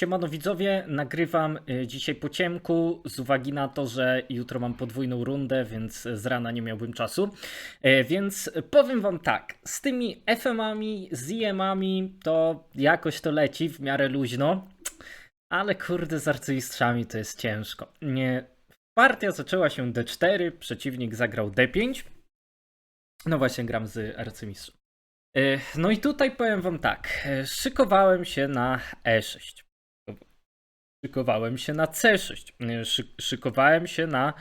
Siemano widzowie, nagrywam y, dzisiaj po ciemku z uwagi na to, że jutro mam podwójną rundę, więc z rana nie miałbym czasu. E, Więc powiem wam tak, z tymi FM-ami, z IM-ami to jakoś to leci w miarę luźno, ale kurde z arcymistrzami to jest ciężko. Nie. Partia zaczęła się D4, przeciwnik zagrał D5. No właśnie gram z arcymistrzem. E, No i tutaj powiem wam tak, e, szykowałem się na E6. Szykowałem się na C6. e, szy- Szykowałem się na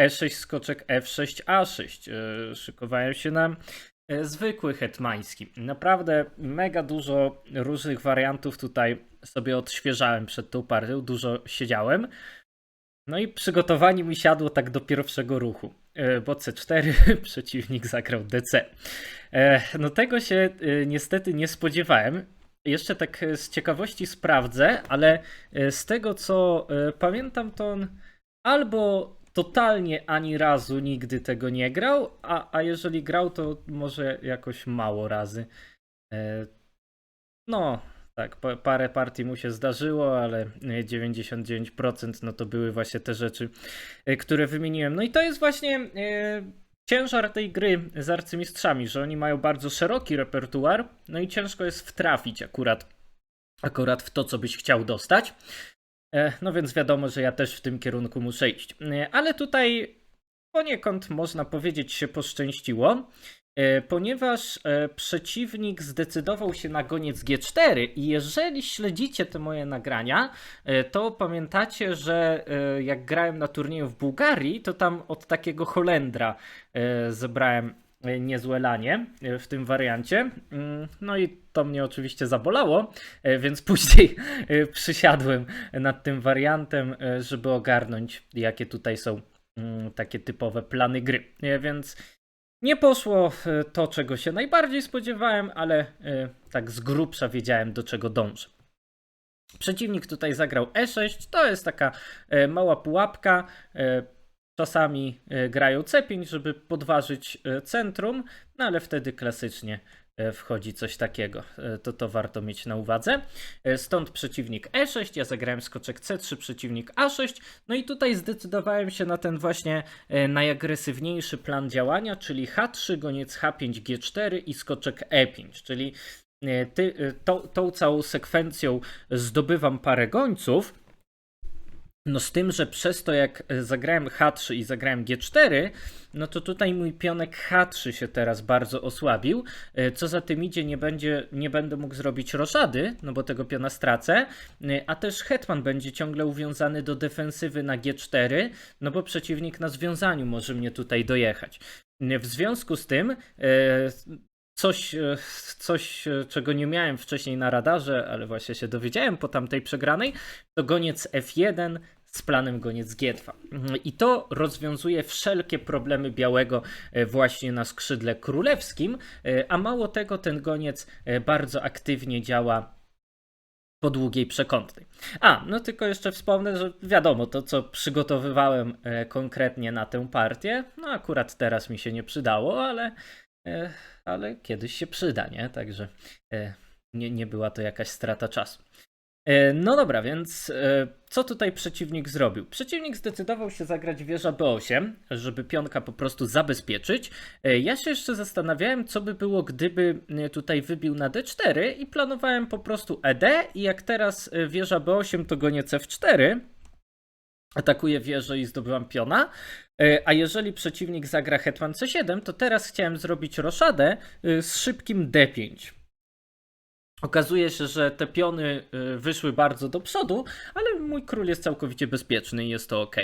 E6 skoczek F6 A6. e, Szykowałem się na e, zwykły hetmański. Naprawdę mega dużo różnych wariantów tutaj sobie odświeżałem przed tą partią, dużo siedziałem. No i przygotowanie mi siadło tak do pierwszego ruchu, bo C4 przeciwnik zagrał DC. No tego się niestety nie spodziewałem. Jeszcze tak e, z ciekawości sprawdzę, ale e, z tego co e, pamiętam, to on albo totalnie ani razu nigdy tego nie grał, a, a jeżeli grał, to może jakoś mało razy. No, tak, pa- parę partii mu się zdarzyło, ale e, 99% no to były właśnie te rzeczy, które wymieniłem. No i to jest właśnie ciężar tej gry z arcymistrzami, że oni mają bardzo szeroki repertuar, no i ciężko jest wtrafić akurat, akurat w to, co byś chciał dostać. E, No więc wiadomo, że ja też w tym kierunku muszę iść. E, Ale tutaj poniekąd można powiedzieć się poszczęściło, ponieważ e, przeciwnik zdecydował się na goniec G4 i jeżeli śledzicie te moje nagrania, e, to pamiętacie, że e, jak grałem na turnieju w Bułgarii, to tam od takiego Holendra e, zebrałem e, niezłe lanie e, w tym wariancie. Mm, No i to mnie oczywiście zabolało, e, więc później e, przysiadłem nad tym wariantem, e, żeby ogarnąć, jakie tutaj są mm, takie typowe plany gry. E, Więc nie poszło to, czego się najbardziej spodziewałem, ale e, tak z grubsza wiedziałem, do czego dążę. Przeciwnik tutaj zagrał E6, to jest taka e, mała pułapka. e, Czasami grają C5, żeby podważyć centrum, no ale wtedy klasycznie wchodzi coś takiego. E, To to warto mieć na uwadze. E, Stąd przeciwnik E6, ja zagrałem skoczek C3, przeciwnik A6. No i tutaj zdecydowałem się na ten właśnie e, najagresywniejszy plan działania, czyli H3, goniec H5, G4 i skoczek E5, czyli e, ty, e, tą, tą całą sekwencją zdobywam parę gońców. No z tym, że przez to jak e, zagrałem H3 i zagrałem G4, no to tutaj mój pionek H3 się teraz bardzo osłabił. E, Co za tym idzie, nie, będzie, nie będę mógł zrobić roszady, no bo tego piona stracę, e, a też hetman będzie ciągle uwiązany do defensywy na G4, no bo przeciwnik na związaniu może mnie tutaj dojechać. W związku z tym coś, e, coś, e, czego nie miałem wcześniej na radarze, ale właśnie się dowiedziałem po tamtej przegranej, to goniec F1 z planem goniec G2. Mhm, I to rozwiązuje wszelkie problemy białego e, właśnie na skrzydle królewskim, a mało tego, ten goniec bardzo aktywnie działa po długiej przekątnej. A, no tylko jeszcze wspomnę, że wiadomo, to co przygotowywałem konkretnie na tę partię, no akurat teraz mi się nie przydało, ale, ale kiedyś się przyda, nie? Także e, nie, nie była to jakaś strata czasu. E, No dobra, więc e, co tutaj przeciwnik zrobił? Przeciwnik zdecydował się zagrać wieża B8, żeby pionka po prostu zabezpieczyć. E, Ja się jeszcze zastanawiałem, co by było, gdyby e, tutaj wybił na D4 i planowałem po prostu ED i jak teraz e, wieża B8 to goniec F4, atakuję wieżę i zdobywam piona. E, A jeżeli przeciwnik zagra hetman C7, to teraz chciałem zrobić roszadę e, z szybkim D5. Okazuje się, że te piony y, wyszły bardzo do przodu, ale mój król jest całkowicie bezpieczny i jest to ok.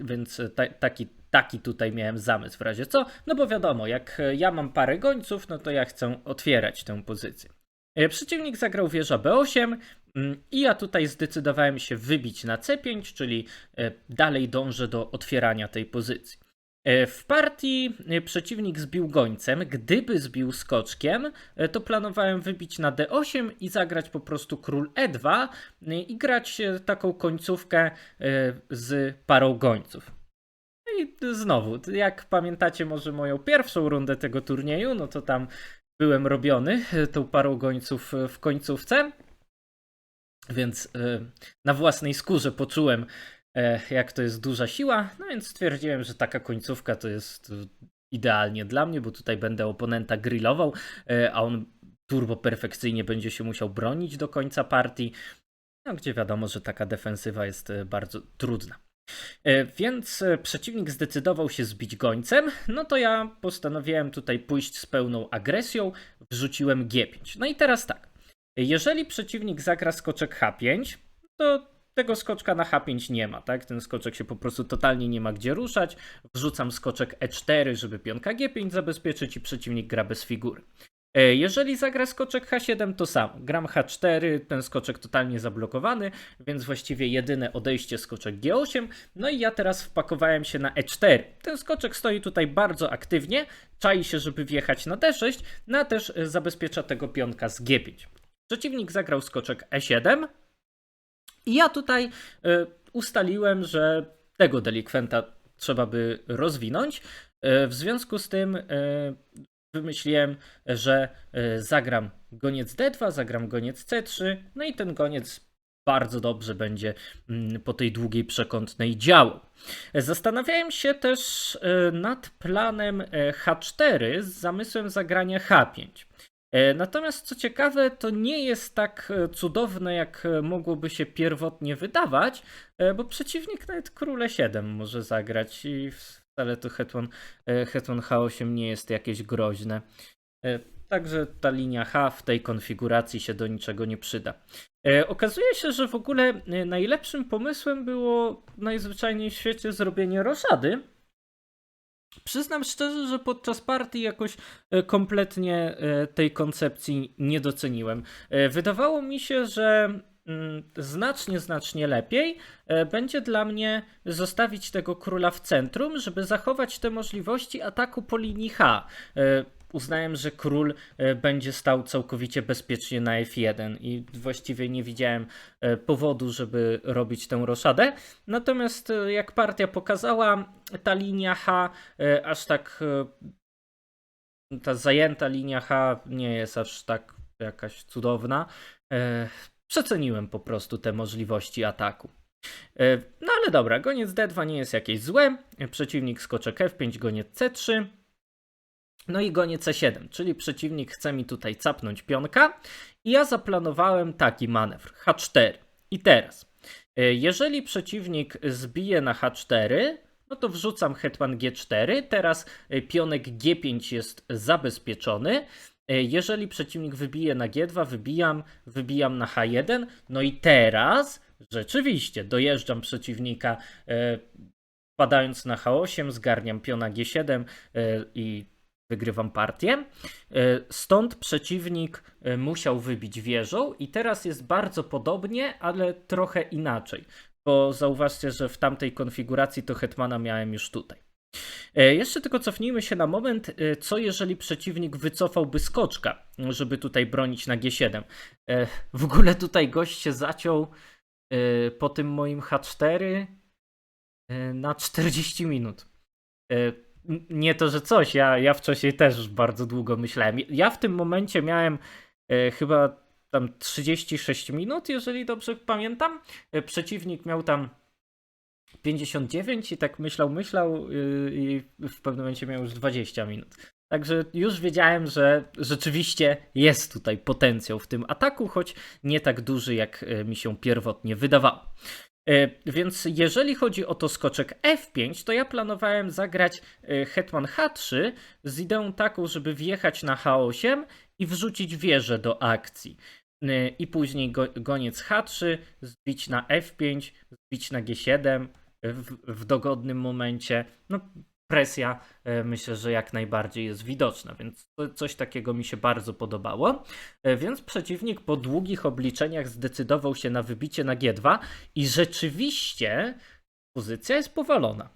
Więc ta, taki, taki tutaj miałem zamysł w razie co. No bo wiadomo, jak e, ja mam parę gońców, no to ja chcę otwierać tę pozycję. E, Przeciwnik zagrał wieża B8 mm, i ja tutaj zdecydowałem się wybić na C5, czyli e, dalej dążę do otwierania tej pozycji. E, W partii przeciwnik zbił gońcem. Gdyby zbił skoczkiem, to planowałem wybić na D8 i zagrać po prostu król E2 e, i grać taką końcówkę z parą gońców. No I znowu, jak pamiętacie może moją pierwszą rundę tego turnieju, no to tam byłem robiony e, tą parą gońców e, w końcówce. Więc e, na własnej skórze poczułem, jak to jest duża siła, no więc stwierdziłem, że taka końcówka to jest idealnie dla mnie, bo tutaj będę oponenta grillował, a on turbo perfekcyjnie będzie się musiał bronić do końca partii, no gdzie wiadomo, że taka defensywa jest bardzo trudna. E, Więc e, przeciwnik zdecydował się zbić gońcem, no to ja postanowiłem tutaj pójść z pełną agresją, wrzuciłem G5. No i teraz tak, jeżeli przeciwnik zagra skoczek H5, to tego skoczka na H5 nie ma, tak? Ten skoczek się po prostu totalnie nie ma gdzie ruszać. Wrzucam skoczek E4, żeby pionka G5 zabezpieczyć i przeciwnik gra bez figury. E, Jeżeli zagra skoczek H7, to sam. Gram H4, ten skoczek totalnie zablokowany, więc właściwie jedyne odejście skoczek G8. No i ja teraz wpakowałem się na E4. Ten skoczek stoi tutaj bardzo aktywnie, czai się, żeby wjechać na D6, no a też e, zabezpiecza tego pionka z G5. Przeciwnik zagrał skoczek E7 i ja tutaj e, ustaliłem, że tego delikwenta trzeba by rozwinąć. W związku z tym wymyśliłem, że e, zagram goniec D2, zagram goniec C3, no i ten goniec bardzo dobrze będzie mm, po tej długiej przekątnej działał. Zastanawiałem się też e, nad planem e, H4 z zamysłem zagrania H5. E, Natomiast co ciekawe, to nie jest tak cudowne, jak mogłoby się pierwotnie wydawać, bo przeciwnik nawet króle 7 może zagrać i wcale to hetman, e, hetman H8 nie jest jakieś groźne. E, Także ta linia H w tej konfiguracji się do niczego nie przyda. E, Okazuje się, że w ogóle najlepszym pomysłem było najzwyczajniej w świecie zrobienie roszady. Przyznam szczerze, że podczas partii jakoś kompletnie tej koncepcji nie doceniłem. Wydawało mi się, że znacznie, znacznie lepiej e, będzie dla mnie zostawić tego króla w centrum, żeby zachować te możliwości ataku po linii H. E, Uznałem, że król e, będzie stał całkowicie bezpiecznie na F1 i właściwie nie widziałem powodu, żeby robić tę roszadę. Natomiast jak partia pokazała, ta linia H aż tak. Ta zajęta linia H nie jest aż tak jakaś cudowna. Przeceniłem po prostu te możliwości ataku. E, No ale dobra, goniec D2 nie jest jakieś złe. Przeciwnik skoczek F5, goniec C3. No i goniec C7, czyli przeciwnik chce mi tutaj capnąć pionka. I ja zaplanowałem taki manewr H4. I teraz, e, jeżeli przeciwnik zbije na H4, no to wrzucam hetman G4. Teraz e, pionek G5 jest zabezpieczony. E, Jeżeli przeciwnik wybije na G2, wybijam, wybijam na H1. No i teraz rzeczywiście dojeżdżam przeciwnika, e, padając na H8, zgarniam piona G7 e, i wygrywam partię. Stąd przeciwnik musiał wybić wieżą i teraz jest bardzo podobnie, ale trochę inaczej. Bo zauważcie, że w tamtej konfiguracji to hetmana miałem już tutaj. E, Jeszcze tylko cofnijmy się na moment, e, co jeżeli przeciwnik wycofałby skoczka, żeby tutaj bronić na G7. E, W ogóle tutaj gość się zaciął po tym moim H4 e, na 40 minut. Nie to, że coś, ja, ja wcześniej też bardzo długo myślałem. Ja w tym momencie miałem chyba tam 36 minut, jeżeli dobrze pamiętam. Przeciwnik miał tam 59 i tak myślał, myślał yy, i w pewnym momencie miał już 20 minut. Także już wiedziałem, że rzeczywiście jest tutaj potencjał w tym ataku, choć nie tak duży, jak e, mi się pierwotnie wydawało. E, Więc jeżeli chodzi o to skoczek F5, to ja planowałem zagrać e, hetman H3 z ideą taką, żeby wjechać na H8 i wrzucić wieżę do akcji. I później go, goniec H3, zbić na F5, zbić na G7 w, dogodnym momencie. No, presja e, myślę, że jak najbardziej jest widoczna, więc coś takiego mi się bardzo podobało. E, Więc przeciwnik po długich obliczeniach zdecydował się na wybicie na G2 i rzeczywiście pozycja jest powalona,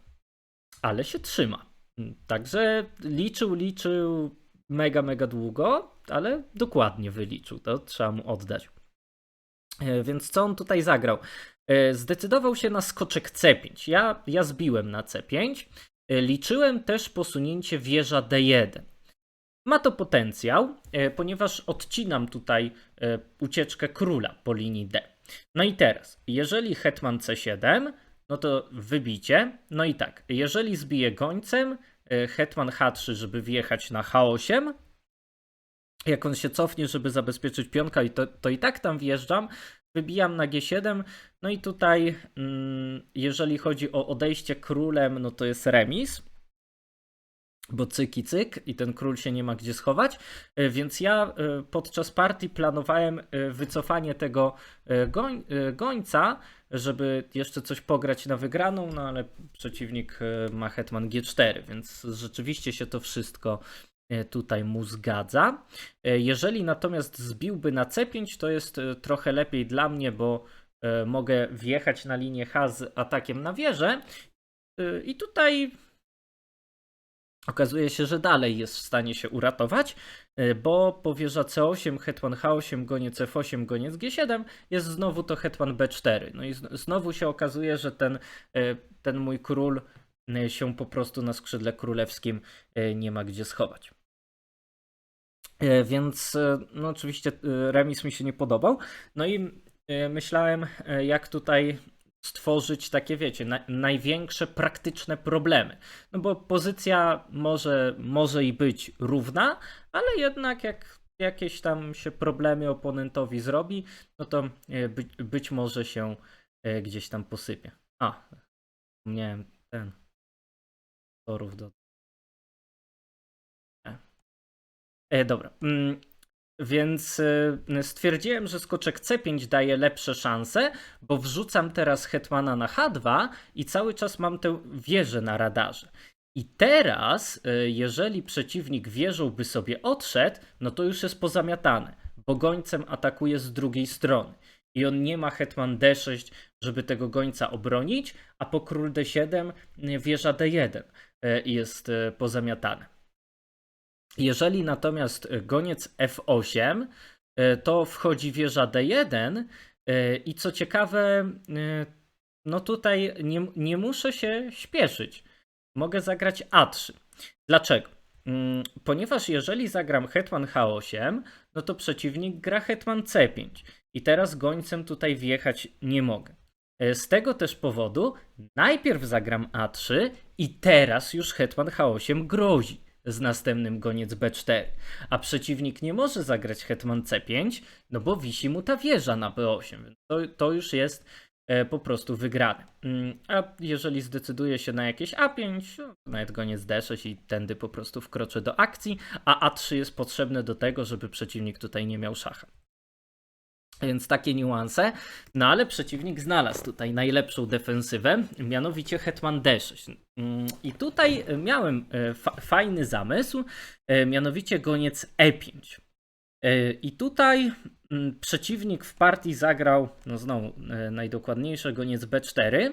ale się trzyma. Mm, Także liczył, liczył mega, mega długo, ale dokładnie wyliczył. To trzeba mu oddać. E, Więc co on tutaj zagrał? E, Zdecydował się na skoczek C5. Ja, ja zbiłem na C5. E, Liczyłem też posunięcie wieża D1. Ma to potencjał, e, ponieważ odcinam tutaj ucieczkę króla po linii D. No i teraz, jeżeli hetman c7, no to wybicie. No i tak, jeżeli zbije gońcem, hetman h3, żeby wjechać na h8, jak on się cofnie, żeby zabezpieczyć pionka, i to, to i tak tam wjeżdżam, wybijam na g7, no i tutaj, mm, jeżeli chodzi o odejście królem, no to jest remis, bo cyk i cyk i ten król się nie ma gdzie schować, E, więc ja e, podczas partii planowałem e, wycofanie tego goń, gońca, żeby jeszcze coś pograć na wygraną, no ale przeciwnik ma hetman g4, więc rzeczywiście się to wszystko tutaj mu zgadza. E, Jeżeli natomiast zbiłby na c5, to jest e, trochę lepiej dla mnie, bo e, mogę wjechać na linię H z atakiem na wieżę. E, I tutaj okazuje się, że dalej jest w stanie się uratować, e, bo po wieża c8, hetman h8, goniec f8, goniec g7 jest znowu to hetman b4. No i znowu się okazuje, że ten, e, ten mój król e, się po prostu na skrzydle królewskim e, nie ma gdzie schować. E, Więc e, no oczywiście e, remis mi się nie podobał. No i myślałem, jak tutaj stworzyć takie, wiecie, na, największe praktyczne problemy. No bo pozycja może, może i być równa, ale jednak jak jakieś tam się problemy oponentowi zrobi, no to e, być, może się gdzieś tam posypie. A, miałem ten torów do E, dobra. Mm, Więc e, stwierdziłem, że skoczek C5 daje lepsze szanse, bo wrzucam teraz hetmana na H2 i cały czas mam tę wieżę na radarze. I teraz, e, jeżeli przeciwnik wieżą by sobie odszedł, no to już jest pozamiatane, bo gońcem atakuje z drugiej strony. I on nie ma hetman D6, żeby tego gońca obronić, a po król D7 e, wieża D1 e, jest pozamiatane. Jeżeli natomiast goniec F8, e, to wchodzi wieża D1 e, i co ciekawe, e, no tutaj nie, nie muszę się śpieszyć. Mogę zagrać A3. Dlaczego? Mm, Ponieważ jeżeli zagram hetman H8, no to przeciwnik gra hetman C5 i teraz gońcem tutaj wjechać nie mogę. Z tego też powodu najpierw zagram A3 i teraz już hetman H8 grozi z następnym goniec B4. A przeciwnik nie może zagrać hetman C5, no bo wisi mu ta wieża na B8. Więc to, to już jest e, po prostu wygrane. Mm, A jeżeli zdecyduje się na jakieś A5, no, nawet goniec D6 i tędy po prostu wkroczy do akcji, a A3 jest potrzebne do tego, żeby przeciwnik tutaj nie miał szacha. Więc takie niuanse. No ale przeciwnik znalazł tutaj najlepszą defensywę, mianowicie Hetman D6. Mm, I tutaj miałem e, fa fajny zamysł, e, mianowicie goniec E5. E, I tutaj mm, przeciwnik w partii zagrał, no znowu najdokładniejsze goniec B4.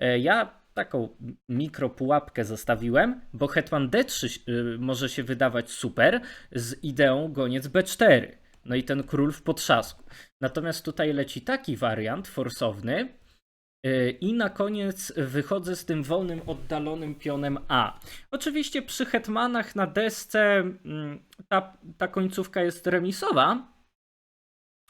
E, Ja taką mikropułapkę zostawiłem, bo Hetman D3 y, może się wydawać super z ideą goniec B4. No i ten król w potrzasku. Natomiast tutaj leci taki wariant forsowny. yy, I na koniec wychodzę z tym wolnym, oddalonym pionem A. Oczywiście przy hetmanach na desce mm, ta, ta końcówka jest remisowa,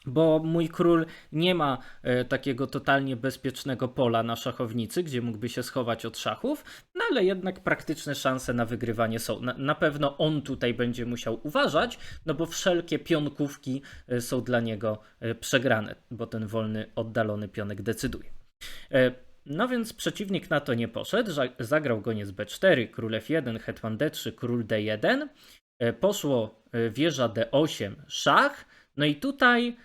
bo mój król nie ma e, takiego totalnie bezpiecznego pola na szachownicy, gdzie mógłby się schować od szachów, no ale jednak praktyczne szanse na wygrywanie są. Na, na pewno on tutaj będzie musiał uważać, no bo wszelkie pionkówki e, są dla niego e, przegrane, bo ten wolny, oddalony pionek decyduje. No więc przeciwnik na to nie poszedł, zagrał goniec b4, król f1, hetman d3, król d1, E, poszło wieża d8, szach, no i tutaj,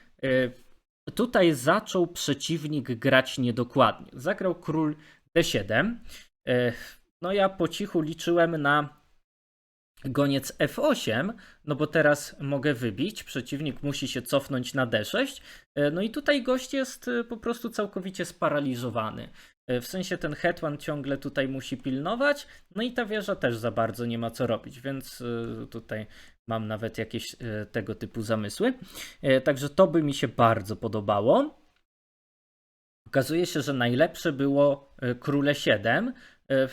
tutaj zaczął przeciwnik grać niedokładnie. Zagrał król d7. E, No ja po cichu liczyłem na goniec f8, no bo teraz mogę wybić, przeciwnik musi się cofnąć na d6. E, No i tutaj gość jest po prostu całkowicie sparaliżowany. E, W sensie ten hetman ciągle tutaj musi pilnować, no i ta wieża też za bardzo nie ma co robić, więc e, tutaj mam nawet jakieś e, tego typu zamysły. Także to by mi się bardzo podobało. Okazuje się, że najlepsze było króle 7, e,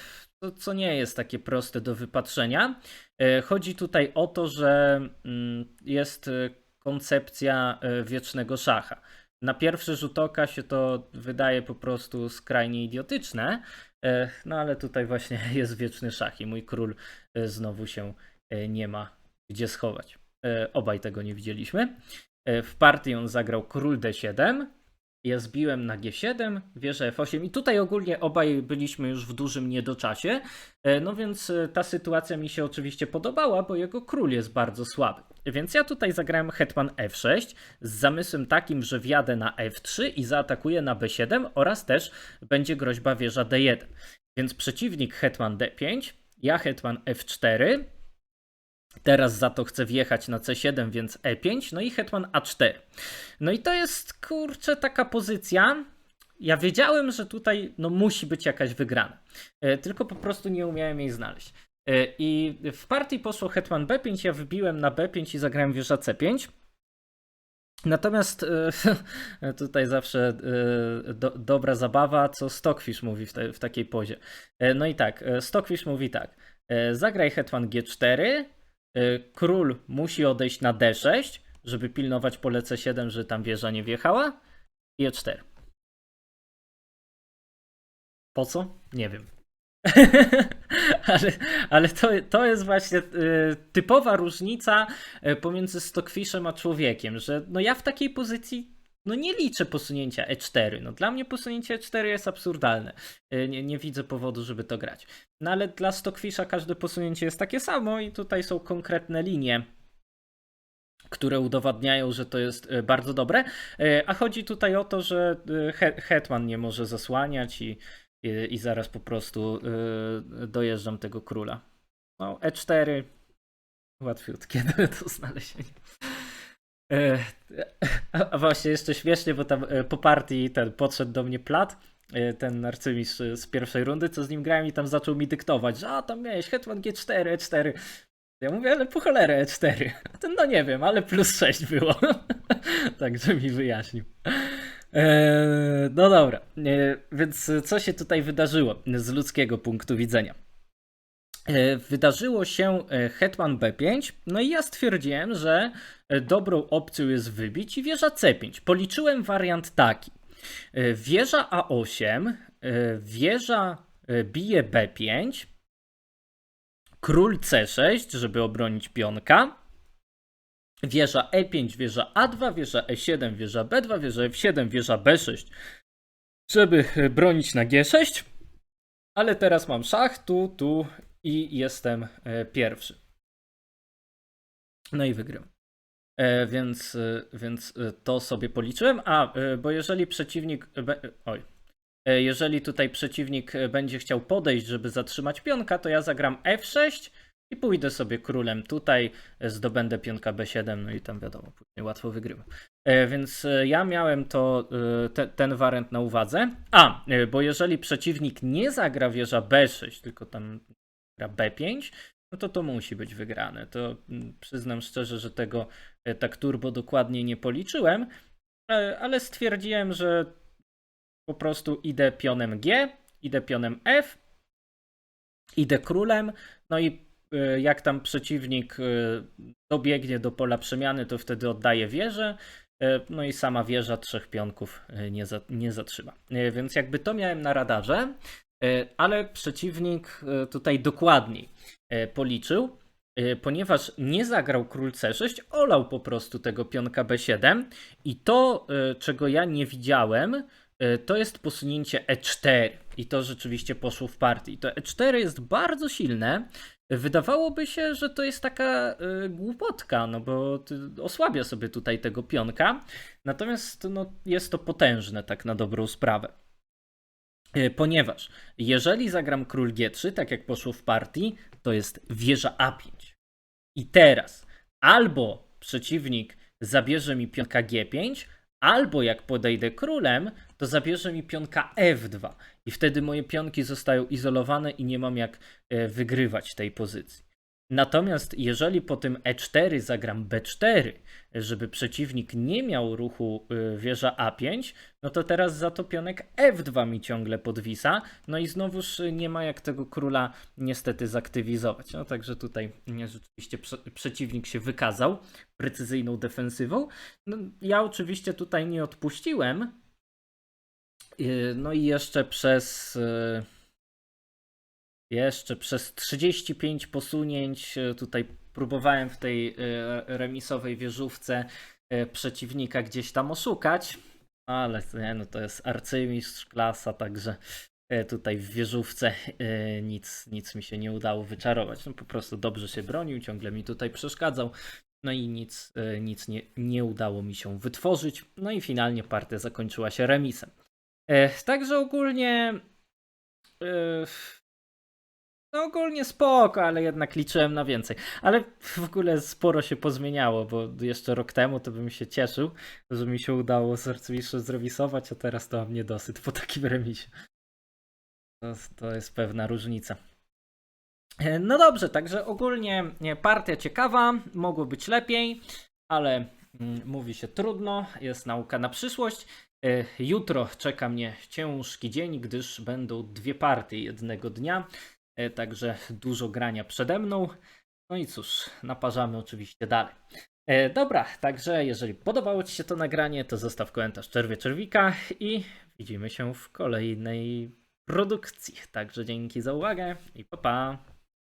co- nie jest takie proste do wypatrzenia. Chodzi tutaj o to, że mm, jest koncepcja wiecznego szacha. Na pierwszy rzut oka się to wydaje po prostu skrajnie idiotyczne, e, no ale tutaj właśnie jest wieczny szach i mój król e, znowu się e, nie ma gdzie schować. Obaj tego nie widzieliśmy. W partii on zagrał król d7, ja zbiłem na G7, wieżę F8 i tutaj ogólnie obaj byliśmy już w dużym niedoczasie, e, no więc e, ta sytuacja mi się oczywiście podobała, bo jego król jest bardzo słaby. Więc ja tutaj zagrałem hetman F6 z zamysłem takim, że wjadę na F3 i zaatakuję na B7 oraz też będzie groźba wieża D1. Więc przeciwnik hetman D5, ja hetman F4, Teraz za to chcę wjechać na C7, więc E5, no i hetman A4. No i to jest kurczę taka pozycja. Ja wiedziałem, że tutaj no, musi być jakaś wygrana. E, tylko po prostu nie umiałem jej znaleźć. E, I w partii poszło hetman B5, ja wybiłem na B5 i zagrałem wieża C5. Natomiast e, tutaj zawsze do, dobra zabawa, co Stockfish mówi w, te, w takiej pozie. No i tak, Stockfish mówi tak. Zagraj hetman G4, e, król musi odejść na D6, żeby pilnować pole C7, że tam wieża nie wjechała. I E4. Po co? Nie wiem. ale ale to, to jest właśnie y, typowa różnica y, pomiędzy Stockfishem a człowiekiem, że no ja w takiej pozycji no nie liczę posunięcia E4. No dla mnie posunięcie E4 jest absurdalne. Y, nie, nie widzę powodu, żeby to grać. No ale dla Stockfisha każde posunięcie jest takie samo i tutaj są konkretne linie które udowadniają, że to jest e, bardzo dobre. E, A chodzi tutaj o to, że e, he- Hetman nie może zasłaniać i, i, i zaraz po prostu e, dojeżdżam tego króla. No, E4 łatwiutkie do znalezienia. E, A właśnie jeszcze śmiesznie, bo tam e, po partii ten podszedł do mnie plat, e, ten arcymistrz z pierwszej rundy, co z nim grałem i tam zaczął mi dyktować, że a tam miałeś hetman G4, E4. Ja mówię, ale po cholerę E4. A ten, no nie wiem, ale plus 6 było. Także mi wyjaśnił. No dobra, więc co się tutaj wydarzyło z ludzkiego punktu widzenia? E, Wydarzyło się e, hetman B5, no i ja stwierdziłem, że e, dobrą opcją jest wybić i wieża C5. Policzyłem wariant taki. Wieża A8, e, wieża bije B5, król C6, żeby obronić pionka, wieża E5, wieża A2, wieża E7, wieża B2, wieża F7, wieża B6, żeby bronić na G6, ale teraz mam szach tu, tu i jestem e, pierwszy. No i wygrałem. E, więc, e, więc to sobie policzyłem. A, bo jeżeli przeciwnik. Oj. Jeżeli tutaj przeciwnik będzie chciał podejść, żeby zatrzymać pionka, to ja zagram F6 i pójdę sobie królem tutaj, zdobędę pionka B7, no i tam wiadomo, później łatwo wygrywam. Więc ja miałem to, te, ten wariant na uwadze. A, bo jeżeli przeciwnik nie zagra wieża B6, tylko tam gra B5, no to to musi być wygrane. To mm, przyznam szczerze, że tego e, tak turbo dokładnie nie policzyłem, e, ale stwierdziłem, że po prostu idę pionem G, idę pionem F, idę królem, no i e, jak tam przeciwnik dobiegnie do pola przemiany, to wtedy oddaję wieżę, no i sama wieża trzech pionków nie, za, nie zatrzyma. Więc jakby to miałem na radarze, ale przeciwnik e, tutaj dokładniej e, policzył, e, ponieważ nie zagrał król C6, olał po prostu tego pionka B7 i to, e, czego ja nie widziałem, e, to jest posunięcie E4 i to rzeczywiście poszło w partii. To E4 jest bardzo silne. Wydawałoby się, że to jest taka e, głupotka, no bo osłabia sobie tutaj tego pionka, natomiast no, jest to potężne tak na dobrą sprawę. E, Ponieważ jeżeli zagram król G3, tak jak poszło w partii, to jest wieża A5. I teraz albo przeciwnik zabierze mi pionka G5, albo jak podejdę królem, to zabierze mi pionka F2. I wtedy moje pionki zostają izolowane i nie mam jak e, wygrywać tej pozycji. Natomiast jeżeli po tym E4 zagram B4, żeby przeciwnik nie miał ruchu y, wieża A5, no to teraz za to pionek F2 mi ciągle podwisa. No i znowuż y, nie ma jak tego króla niestety zaktywizować. No także tutaj nie, rzeczywiście prze, przeciwnik się wykazał precyzyjną defensywą. No, ja oczywiście tutaj nie odpuściłem. Y, No i jeszcze przez. Jeszcze przez 35 posunięć y, tutaj próbowałem w tej y, remisowej wieżówce y, przeciwnika gdzieś tam oszukać, ale nie, no to jest arcymistrz klasa, także tutaj w wieżówce nic, nic mi się nie udało wyczarować. No po prostu dobrze się bronił, ciągle mi tutaj przeszkadzał. No i nic, nic nie, nie udało mi się wytworzyć. No i finalnie partia zakończyła się remisem. E, Także ogólnie. E, No ogólnie spoko, ale jednak liczyłem na więcej. Ale w ogóle sporo się pozmieniało, bo jeszcze rok temu to bym się cieszył, że mi się udało z arcymistrzem zremisować, a teraz to mam niedosyt po takim remisie. To, to jest pewna różnica. E, No dobrze, także ogólnie nie, partia ciekawa, mogło być lepiej, ale mm, mówi się trudno, jest nauka na przyszłość. E, Jutro czeka mnie ciężki dzień, gdyż będą dwie partie jednego dnia, e, także dużo grania przede mną. No i cóż, naparzamy oczywiście dalej. E, Dobra, także jeżeli podobało Ci się to nagranie, to zostaw komentarz czerwie czerwika i widzimy się w kolejnej produkcji. Także dzięki za uwagę i pa pa.